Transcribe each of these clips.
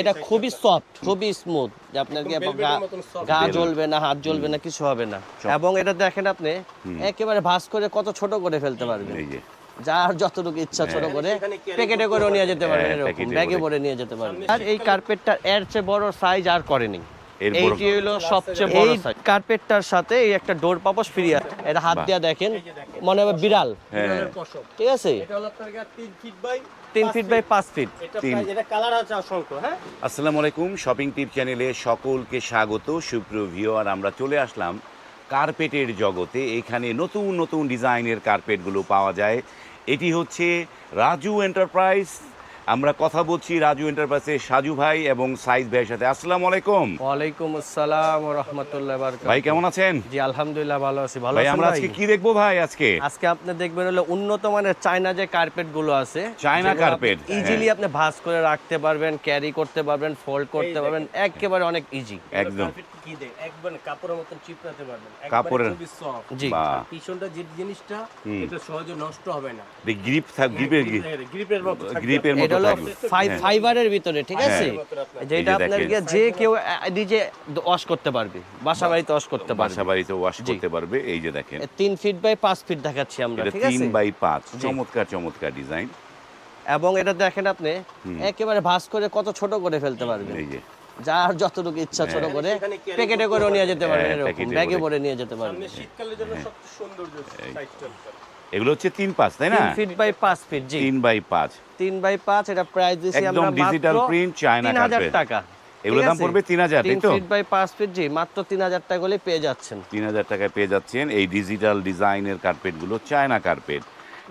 এটা খুবই সফট খুবই স্মুথ যে আপনার কি গা-। জ্বলবে না হাত জ্বলবে না কিছু হবে না। এবং এটা দেখেন আপনি একেবারে ভাঁজ করে কত ছোট করে ফেলতে পারবেন এই যে। যার যতটুকু ইচ্ছা ছোট করে প্যাকেটে করে নিয়ে যেতে পারবেন হ্যাঁ, এরকম ব্যাগে করে। ভরে নিয়ে যেতে পারবেন আর এই কার্পেটটার এর চেয়ে বড় সাইজ আর করেনি। এইটি হলো সবচেয়ে বড় সাইজ কার্পেটটার সাথে এই একটা ডোর পাপস ফ্রি আছে এটা হাত। দিয়ে দেখেন মনে হবে বিড়াল। হ্যাঁ। ঠিক আছে? এটা হলো আপনার গা তিন ফিট বাই তিন ফিট বাই পাঁচ ফিট এটা তিন। হ্যাঁ? আসসালামু আলাইকুম শপিং টিপ চ্যানেলে সকলকে স্বাগত সুপ্রিয় ভিওয়ার আমরা চলে আসলাম কার্পেটের জগতে। এখানে নতুন নতুন ডিজাইনের কার্পেটগুলো পাওয়া যায়। এটি হচ্ছে রাজু এন্টারপ্রাইজ আমরা কথা বলছি রাজু এন্টারপ্রাইজের সাজু ভাই এবং সাইজ ভাইয়ের সাথে। আসসালামু আলাইকুম। ওয়ালাইকুম আসসালাম ওয়া রাহমাতুল্লাহি ওয়া বারাকাতুহু। ভাই কেমন আছেন? জি আলহামদুলিল্লাহ ভালো আছি। ভালো ভাই আমরা আজকে কি দেখব ভাই আজকে? আজকে আপনি দেখবেন হলো উন্নত মানের চায়না যে কার্পেটগুলো আছে চায়না কার্পেট, ইজিলি আপনি ভাঁজ করে রাখতে পারবেন ক্যারি করতে পারবেন ফোল্ড করতে পারবেন একেবারে অনেক ইজি একদম। কি দেয়? একবার কাপড়ের মতন চিপড়াতে পারবেন। কাপড়ের- জি। পিছনটা যে জিনিসটা এটা সহজে নষ্ট হবে না। গ্রিপ থাক গ্রিপের গ্রিপের মতো গ্রিপের মতো এটা হলো থাকবে ফাই- হ্যাঁ। ফাইবারের ভিতরে ঠিক আছে? হ্যাঁ। যেটা আপনার গিয়ে যে কেউ নিজে ওয়াশ করতে পারবে বাসা বাড়িতে ওয়াশ করতে পারবে। বাসা বাড়িতে ওয়াশ করতে পারবে এই যে দেখেন। তিন ফিট বাই পাঁচ ফিট দেখাচ্ছি আমরা ঠিক তিন আছে বাই পাঁচ চমৎকার চমৎকার ডিজাইন এবং এটা দেখেন আপনি একেবারে ভাঁজ করে কত ছোট করে ফেলতে পারবেন এই যে। যার যতটুকু ইচ্ছা ছোট হ্যাঁ। করে প্যাকেটে করে নিয়ে যেতে পারবেন হ্যাঁ, এরকম ব্যাগে করে। ভরে নিয়ে যেতে পারবেন সামনে শীতকালের জন্য সবচেয়ে সৌন্দর্য এগুলো হচ্ছে তিন পাঁচ তাই না? ফিট বাই পাঁচ ফিট জি। তিন বাই পাঁচ। তিন বাই পাঁচ এটা প্রাইস দিছি একদম আমরা digital মাত্র print, China তিন টাকা। এগুলোর দাম? পড়বে 3000 তাই তো? ফিট বাই পাঁচ ফিট জি মাত্র তিন হাজার টাকা হলে পেয়ে যাচ্ছেন। তিন হাজার টাকায় পেয়ে যাচ্ছেন এই ডিজিটাল ডিজাইনের কার্পেটগুলো চায়না কার্পেট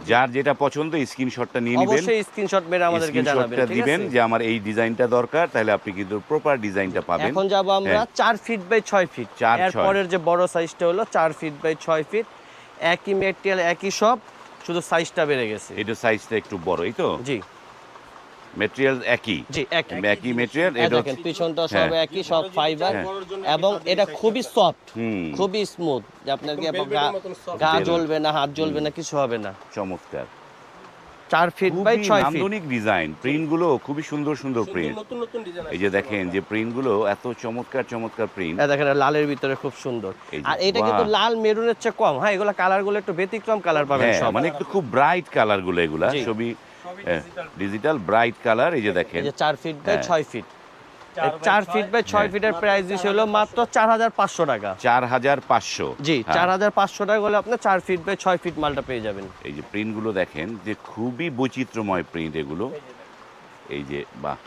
যার যেটা পছন্দ স্ক্রিনশটটা নিয়ে নেবেন। অবশ্যই স্ক্রিনশট মেরে আমাদেরকে জানাবেন ঠিক দিবেন যে আমার এই ডিজাইনটা দরকার তাহলে আপনি কিন্তু প্রপার ডিজাইনটা পাবেন। এখন যাব আমরা হ্যাঁ। চার ফিট বাই ছয় ফিট চার, ছয়। এরপরের যে বড় সাইজটা হলো চার ফিট বাই ছয় ফিট একই মেটেরিয়াল একই সব শুধু সাইজটা বেড়ে গেছে। এটা সাইজটা একটু বড় এই তো? জি। মেটেরিয়াল একই? জি একই। একই মেটেরিয়াল এটা দেখেন পিছনটা সব হ্যাঁ। একই সব ফাইবার। এবং এটা খুবই সফট হুম। খুবই স্মুথ যে আপনার কি। গা জ্বলবে না হাত জ্বলবে না কিছু হবে না। চমৎকার। চার ফিট বাই ছয় ফিট নান্দনিক ডিজাইন প্রিন্টগুলো খুবই সুন্দর সুন্দর প্রিন্ট নতুন নতুন ডিজাইন এই যে দেখেন যে প্রিন্টগুলো এত চমৎকার চমৎকার প্রিন্ট দেখেন লালের ভিতরে খুব সুন্দর। আর এটা কিন্তু লাল মেরুনের চেয়ে কম। হ্যাঁ এগুলো কালারগুলো একটু ব্যতিক্রম কালার পাবেন হ্যাঁ সব। মানে একটু খুব ব্রাইট কালারগুলো এগুলা ছবি ডিজিটাল ব্রাইট কালার এই যে দেখেন। এই যে চার ফিট বাই হ্যাঁ। ছয় ফিট চার। ফিট বাই ছয় হ্যাঁ। ফিটের প্রাইস দিছে হলো মাত্র চার হাজার পাঁচশো টাকা চার হাজার পাঁচশো জি হ্যাঁ। চার হাজার পাঁচশো টাকা হলে আপনি চার ফিট বাই ছয় ফিট মালটা পেয়ে যাবেন এই যে প্রিন্টগুলো দেখেন যে খুবই বৈচিত্র্যময় প্রিন্ট এগুলো এই যে বাহ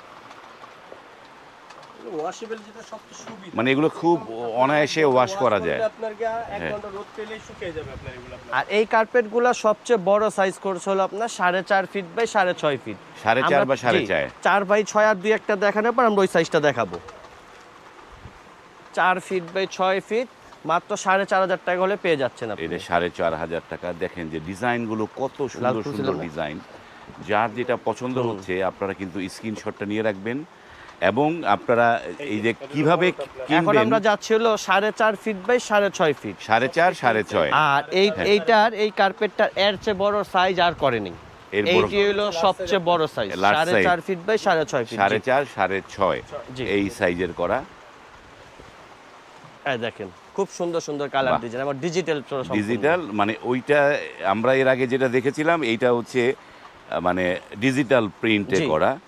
ওয়াশেবল যেটা সবচেয়ে সুবিধা। মানে এগুলো খুব অনায়াসে ওয়াশ করা যায়। আপনার গা এক হ্যাঁ। ঘণ্টা রোদ পেলেই শুকিয়ে যাবে আপনার এগুলো। আর এই কার্পেটগুলো সবচেয়ে বড় সাইজ করছে হলো আপনার সাড়ে চার ফিট বাই সাড়ে ছয় ফিট সাড়ে চার বা সাড়ে চার। চার বাই ছয় আর দুই একটা দেখানোর পর আমরা ওই সাইজটা দেখাবো। চার ফিট বাই ছয় ফিট মাত্র সাড়ে চার হাজার টাকা হলে পেয়ে যাচ্ছেন আপনি। এটা সাড়ে চার হাজার টাকা দেখেন যে ডিজাইনগুলো কত সুন্দর সুন্দর ডিজাইন। যার যেটা পছন্দ হচ্ছে আপনারা কিন্তু স্ক্রিনশটটা নিয়ে রাখবেন। এবং আপনারা এই যে কীভাবে এখন আমরা যাচ্ছি হলো সাড়ে চার ফিট বাই সাড়ে ছয় ফিট সাড়ে চার সাড়ে ছয়। আর এই হ্যাঁ। এইটার এই কার্পেটটার এর চেয়ে বড় সাইজ আর করেনি এর বড়- এইটি হলো সবচেয়ে বড় সাইজ সাড়ে। চার ফিট বাই সাড়ে ছয় ফিট সাড়ে চার সাড়ে ছয়। জি। এই সাইজের করা। এই দেখেন খুব সুন্দর সুন্দর কালার। ডিজাইন আমার ডিজিটাল ডিজিটাল মানে ওইটা আমরা এর আগে যেটা দেখেছিলাম এইটা হচ্ছে মানে ডিজিটাল প্রিন্টে করা।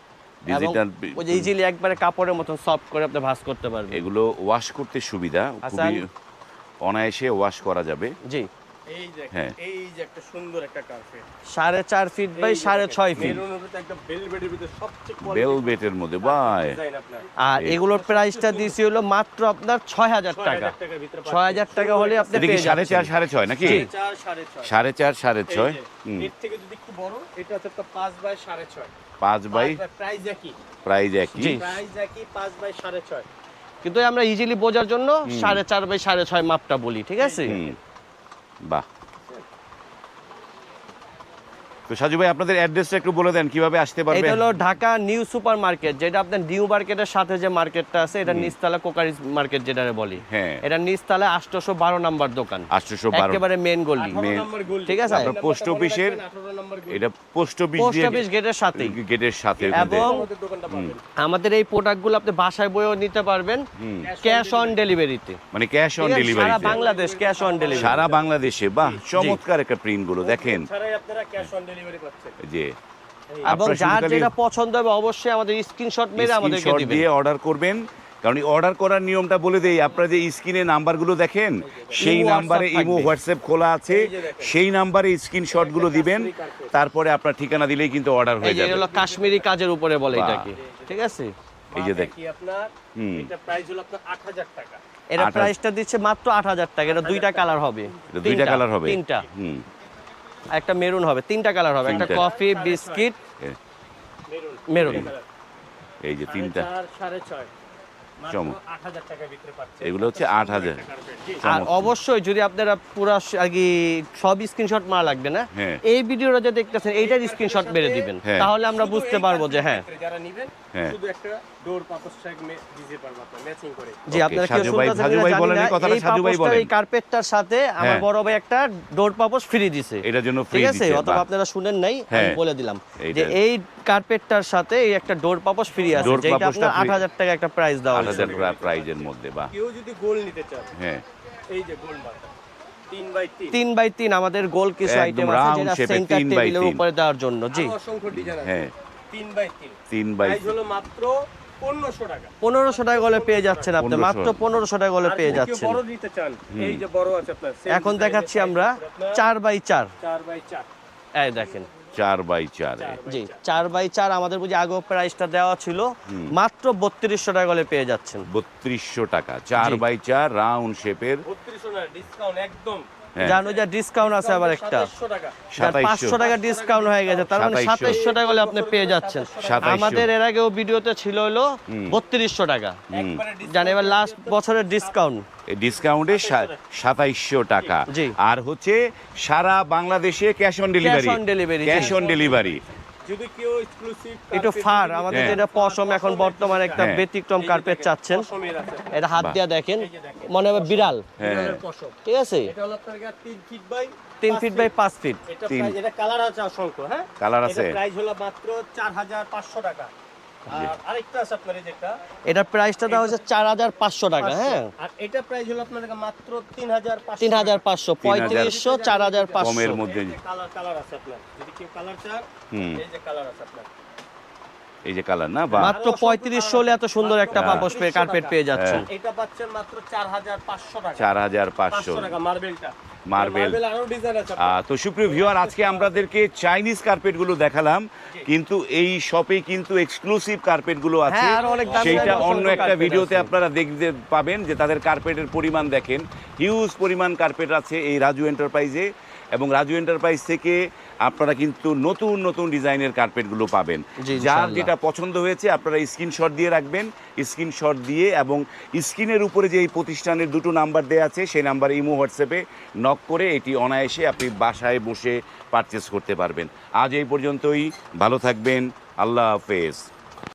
ডিজিটাল ওই যে ইজিলি একবারে কাপড়ের মতন সফট করে আপনি ভাঁজ করতে পারবেন। এগুলো ওয়াশ করতে সুবিধা। খুবই অনায়াসে ওয়াশ করা যাবে। জি। হ্যাঁ। এই যে একটা সুন্দর একটা কার্পেট সাড়ে চার ফিট বাই সাড়ে ছয় ফিট বেলবেটের মধ্যে বাই আর এগুলোর প্রাইসটা দিয়েছি হলো মাত্র আপনার ছয় হাজার টাকা। 6000 টাকার ভিতরে ছয় হাজার টাকা হলে আপনি সাড়ে চার সাড়ে ছয় নাকি? সাড়ে সাড়ে চার সাড়ে ছয়? এর থেকে যদি একটু বড় এটা হচ্ছে পাঁচ বাই সাড়ে ছয়। পাঁচ বাই প্রাইস একই। প্রাইস একই। জি। প্রাইস একই পাঁচ বাই সাড়ে ছয়। কিন্তু আমরা ইজিলি বোঝার জন্য সাড়ে চার বাই সাড়ে ছয় মাপটা বলি ঠিক আছে? হুম, বাহ তো সাজু ভাই আপনাদের অ্যাড্রেসটা একটু বলে দেন কীভাবে আসতে পারবে এটা হলো ঢাকা নিউ সুপার মার্কেট যেটা আপনার নিউ মার্কেটের সাথে যে মার্কেটটা আছে এটা নিচতলা কোকারিজ মার্কেট যেটা বলি। হ্যাঁ। এটা নিচতলা আটশোশো বারো নাম্বার দোকান। আটশোশো বারো। একেবারে মেন গলি। Main- নম্বর গলি। ঠিক আছে? আপনার পোস্ট অফিসের। এটা পোস্ট অফিস পোস্ট অফিস গেটের সাথেই। গেটের সাথে এবং আমাদের দোকানটা পাবেন। আমাদের এই প্রোডাক্টগুলো আপনি বাসায় বইও নিতে পারবেন। ক্যাশ অন ডেলিভারিতে মানে ক্যাশ অন ডেলিভারি সারা বাংলাদেশ ক্যাশ অন ডেলিভারি সারা বাংলাদেশে। বাহ চমৎকার একটা প্রিন্টগুলো দেখেন। ছাড়াই আপনারা ক্যাশ অন ডেলিভারি পাচ্ছেন যে এবং যার যেটা পছন্দ হবে অবশ্যই আমাদের স্ক্রিনশট মেরে আমাদেরকে দিবেন। দিয়ে অর্ডার করবেন। কারণ অর্ডার করার নিয়মটা বলে দেই আপনারা যে স্ক্রিনে নাম্বারগুলো দেখেন সেই নাম্বারে ইমো হোয়াটসঅ্যাপ খোলা আছে। সেই নাম্বারে স্ক্রিনশটগুলো দিবেন তারপরে আপনার ঠিকানা দিলেই কিন্তু অর্ডার হয়ে যাবে। হলো কাশ্মীরি কাজের উপরে বলে এটাকে। ঠিক আছে? এই যে দেখ আপনার এটা প্রাইস হলো আপনার আট হাজার টাকা। এটা আট হাজার- প্রাইসটা দিচ্ছে মাত্র আট হাজার টাকা এটা দুইটা কালার হবে। দুইটা কালার হবে। তিনটা। হুম। একটা মেরুন হবে তিনটা কালার হবে একটা কফি বিস্কিট। Maroon maroon. এই যে তিনটা। এগুলো হচ্ছে আট হাজার। আর অবশ্যই যদি আপনারা পুরা কি সব স্ক্রিনশট মারা লাগবে না? হ্যাঁ। এই ভিডিওটা যে দেখতেছেন এইটার স্ক্রিনশট মেরে দিবেন। হ্যাঁ। তাহলে আমরা বুঝতে পারব যে হ্যাঁ। যারা নিবেন হ্যাঁ। শুধু একটা ডোর পাপোস ট্যাগ দিতে পারব আপনার ম্যাচিং করে। জি আপনারা কি সাজু সাজু ভাই বলেন এই কথাটা, সাজু ভাই বলেন। এই কার্পেটটার সাথে আমার হ্যাঁ। বড় ভাই একটা ডোর পাপোস ফ্রি দিছে। এটার জন্য ফ্রি ঠিক আছে? অথবা আপনারা শুনেন নাই আমি হ্যাঁ। বলে দিলাম। যে এই কার্পেটটার সাথে এই একটা ডোর পাপোস ফ্রি আছে যেটা আপনার আট free। হাজার টাকা একটা প্রাইস দেওয়া হয়েছে। প্রাইজের মধ্যে বাহ। কেউ যদি গোল নিতে চান হ্যাঁ। এই যে গোল মার্কা তিন বাই তিন। আমাদের গোল কিছু আইটেম আছে যেটা সেন্টার টেবিলের উপরে দেওয়ার জন্য জি। অসংখ্য ডিজাইন আছে। হ্যাঁ। তিন বাই তিন। তিন বাই হলো মাত্র পনেরোশো টাকা। গলে পেয়ে যাচ্ছেন আপনি মাত্র পনেরোশো টাকা গলে পেয়ে যাচ্ছেন। বড় নিতে চান এই যে বড় আছে আপনার same এখন দেখাচ্ছি আমরা চার বাই চার। এই দেখেন। চার বাই চার জি চার। বাই চার আমাদের বুঝি আগেও প্রাইসটা দেওয়া ছিল। মাত্র বত্রিশশো টাকা গলে পেয়ে যাচ্ছেন। বত্রিশশো টাকা। চার বাই চার রাউন্ড শেপের বত্রিশশো না ডিসকাউন্ট একদম। জানো যে ডিসকাউন্ট আছে আবার একটা। পাঁচশো টাকা ডিসকাউন্ট হয়ে গেছে তার মানে 2700 সাতাইশশো টাকা হলে আপনি পেয়ে যাচ্ছেন। আমাদের এর আগেও ভিডিওতে ছিল হলো বত্রিশশো টাকা। একবারে জানি এবার লাস্ট বছরের ডিসকাউন্ট ডিসকাউন্টে সাতাইশশো টাকা। জি। আর হচ্ছে সারা বাংলাদেশে cash on delivery cash on delivery যদি কেউ এক্সক্লুসিভ একটু ফার আমাদের হ্যাঁ। যেটা পশম এখন বর্তমানে একটা হ্যাঁ। ব্যতিক্রম কার্পেট চাচ্ছেন। এটা হাত দিয়ে দেখেন মনে হবে বিড়াল। হ্যাঁ। পশম। ঠিক আছে? এটা হলো আপনার কাছে তিন ফিট বাই 3 ফিট বাই পাঁচ ফিট এটা। কালার আছে অসংখ্য হ্যাঁ? কালার এটা আছে। প্রাইস হলো মাত্র চার হাজার পাঁচশো টাকা। এটার প্রাইসটা দেওয়া হচ্ছে চার হাজার পাঁচশো টাকা হ্যাঁ। আর এটা প্রাইস হলো আপনার মাত্র তিন হাজার তিন হাজার পাঁচশো পঁয়ত্রিশশো চার হাজার পাঁচশো। মধ্যে। কালার কালার আছে আপনার। যদি কেউ কালার চান এই যে কালার আছে আপনার। এই যে কালার না? বা মাত্র পঁয়ত্রিশশো হলে এত সুন্দর একটা হ্যাঁ। পাপোশ পেয়ে কার্পেট পেয়ে যাচ্ছেন। এটা পাচ্ছেন মাত্র চার হাজার পাঁচশো টাকা। চার হাজার পাঁচশো। টাকা মার্বেলটা। মার্বেল। তো সুপ্রিয় ভিউয়ার আজকে আমাদেরকে চাইনিজ কার্পেটগুলো দেখালাম। কিন্তু এই শপে কিন্তু এক্সক্লুসিভ কার্পেটগুলো আছে। হ্যাঁ, অনেক সেইটা অন্য একটা ভিডিওতে আপনারা দেখতে পাবেন যে তাদের কার্পেটের পরিমাণ দেখেন। হিউজ পরিমাণ কার্পেট আছে এই রাজু এন্টারপ্রাইজে এবং রাজু এন্টারপ্রাইজ থেকে আপনারা কিন্তু নতুন নতুন ডিজাইনের কার্পেটগুলো পাবেন। যার যেটা পছন্দ হয়েছে আপনারা স্ক্রিনশট দিয়ে রাখবেন। স্ক্রিনশট দিয়ে এবং স্ক্রিনের উপরে যে এই প্রতিষ্ঠানের দুটো নাম্বার দেওয়া আছে সেই নাম্বারে ইমো হোয়াটসঅ্যাপে নক করে এটি অনায়াসে আপনি বাসায় বসে পারচেস করতে পারবেন। আজ এই পর্যন্তই। ভালো থাকবেন। আল্লাহ হাফেজ।